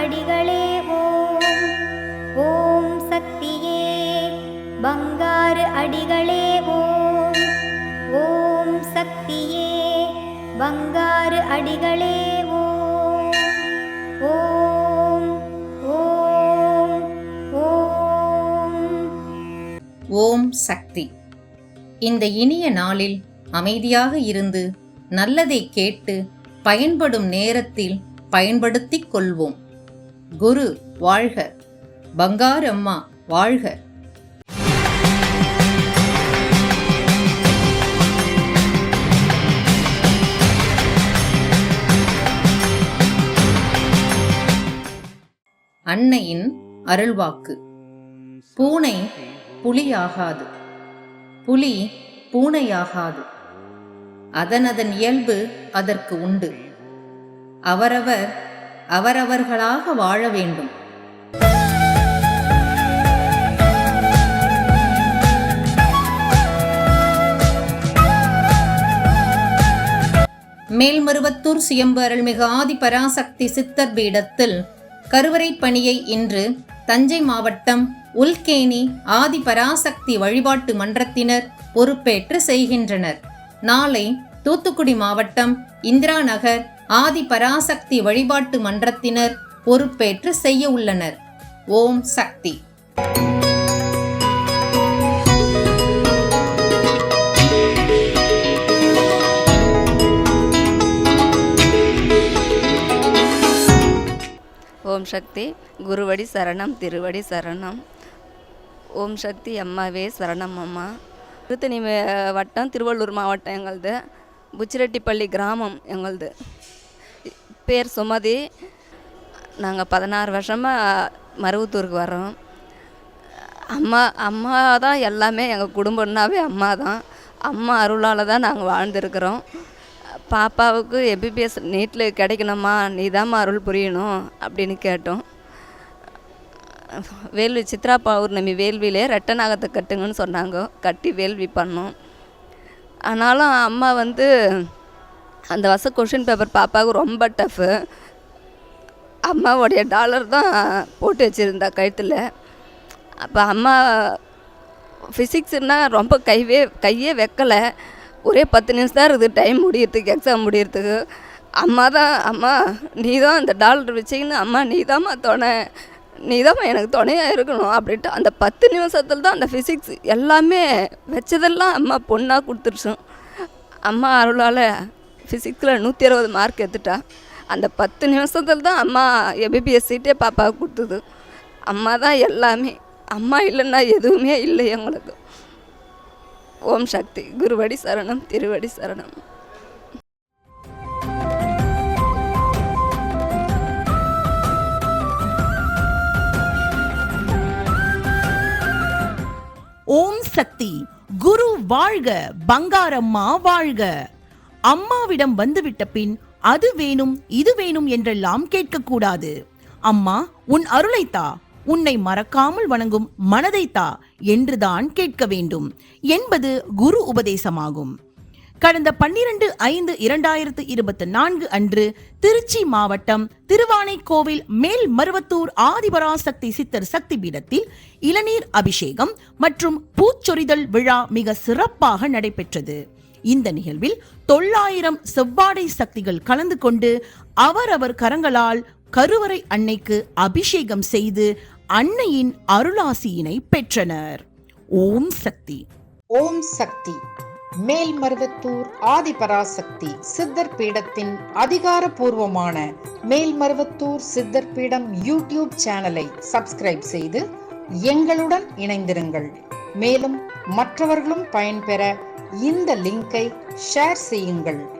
அடிகளே ஓம். ஓம் சக்தியே பங்காரு அடிகளே ஓம். ஓம் சக்தியே பங்காரு அடிகளே ஓம். ஓம் ஓம் ஓம். ஓம் சக்தி. இந்த இனிய நாளில் அமைதியாக இருந்து நல்லதை கேட்டு பயன்படும் நேரத்தில் பயன்படுத்திக் கொள்வோம். குரு வாழ்க. பங்காரம்மா வாழ்க. அன்னையின் அருள்வாக்கு. பூனை புலியாகாது. புலி பூனையாகாது. அதனதன் இயல்பு அதற்கு உண்டு. அவரவர் அவரவர்களாக வாழ வேண்டும். மேல்மருவத்தூர் சுயம்பு அருள்மிகு ஆதி பராசக்தி சித்தர் பீடத்தில் கருவறை பணியை இன்று தஞ்சை மாவட்டம் உல்கேணி ஆதி பராசக்தி வழிபாட்டு மன்றத்தினர் பொறுப்பேற்று செய்கின்றனர். நாளை தூத்துக்குடி மாவட்டம் இந்திரா நகர் ஆதி பராசக்தி வழிபாட்டு மன்றத்தினர் பொறுப்பேற்று செய்ய உள்ளனர். ஓம் சக்தி. ஓம் சக்தி. குருவடி சரணம் திருவடி சரணம். ஓம் சக்தி அம்மாவே சரணம் அம்மா. திருத்தணி வட்டம் திருவள்ளூர் மாவட்டம் எங்களது. புச்சிரெட்டிப்பள்ளி கிராமம் எங்களது. பேர் சுமதி. நாங்கள் பதினாறு வருஷமாக மருவத்தூருக்கு வரோம் அம்மா அம்மா தான் எல்லாமே எங்கள் குடும்பம்னாவே அம்மா தான். அம்மா அருளால் தான் நாங்கள் வாழ்ந்துருக்குறோம். பாப்பாவுக்கு எம்பிபிஎஸ் நீட்டில் கிடைக்கணுமா? நீ அருள் புரியணும் அப்படின்னு கேட்டோம். வேள்வி சித்ரா பௌர்ணமி வேள்வியிலே ரெட்டநாகத்தை கட்டுங்கன்னு சொன்னாங்க. கட்டி வேள்வி பண்ணோம். ஆனாலும் அம்மா வந்து அந்த வருஷம் கொஷின் பேப்பர் பாப்பாவுக்கு ரொம்ப டஃப்பு அம்மாவுடைய டாலர் தான் போட்டு வச்சுருந்தா கழுத்தில் அப்போ அம்மா ஃபிசிக்ஸ்னால் ரொம்ப கைவே கையே வைக்கலை. ஒரே பத்து நிமிஷம் தான் இருக்குது. டைம் முடியறதுக்கு எக்ஸாம் முடியறதுக்கு. அம்மா தான் அம்மா நீ தான் அந்த டாலர் வச்சிக்கின்னு அம்மா நீ தாம்மா துணை நீ தாம்மா எனக்கு துணையாக இருக்கணும் அப்படின்ட்டு அந்த பத்து நிமிஷத்தில் தான் அந்த ஃபிசிக்ஸ் எல்லாமே வச்சதெல்லாம் அம்மா பொண்ணாக கொடுத்துருச்சோம் அம்மா அருளால் ஃபிசிக்ஸில் நூற்றி அறுபது மார்க் எடுத்துட்டா. அந்த பத்து நிமிஷத்தில் தான் அம்மா எபிபிஎஸ் சீட்டே பாப்பாவுக்கு கொடுத்தது. அம்மா தான் எல்லாமே. அம்மா இல்லைன்னா எதுவுமே இல்லை எங்களுக்கு. ஓம் சக்தி. குருவடி சரணம் திருவடி சரணம். ஓம் சக்தி. குரு வாழ்க. பங்காரம்மா வாழ்க. அம்மாவிடம் வந்துவிட்ட பின் அது வேணும் இது வேணும் என்றெல்லாம் கேட்கக்கூடாது. அம்மா உன் அருளைத்தா உன்னை மறக்காமல் வணங்கும் மனதைத்தா என்றுதான் கேட்க வேண்டும். என்பது குரு உபதேசமாகும். கடந்த பன்னிரண்டு ஐந்து இரண்டாயிரத்து இருபத்தி நான்கு அன்று திருச்சி மாவட்டம் திருவானைக்கோவில் மேல் மருவத்தூர் ஆதிபராசக்தி சித்தர் சக்தி பீடத்தில் இளநீர் அபிஷேகம் மற்றும் பூச்சொரிதல் விழா மிக சிறப்பாக நடைபெற்றது. இந்த நிகழ்வில் தொள்ளாயிரம் செவ்வாடை சக்திகள் கலந்து கொண்டு அவரவர் கரங்களால் கருவறை அன்னைக்கு அபிஷேகம் செய்து அன்னையின் அருளாசியினை பெற்றனர். ஓம் சக்தி. ஓம் சக்தி. மேல்மருவத்தூர் ஆதிபராசக்தி சித்தர் பீடத்தின் அதிகாரபூர்வமான மேல்மருவத்தூர் சித்தர் பீடம் யூடியூப் சேனலை சப்ஸ்கிரைப் செய்து எங்களுடன் இணைந்திருங்கள். மேலும் மற்றவர்களும் பயன்பெற இந்த லிங்கை ஷேர் செய்யுங்கள்.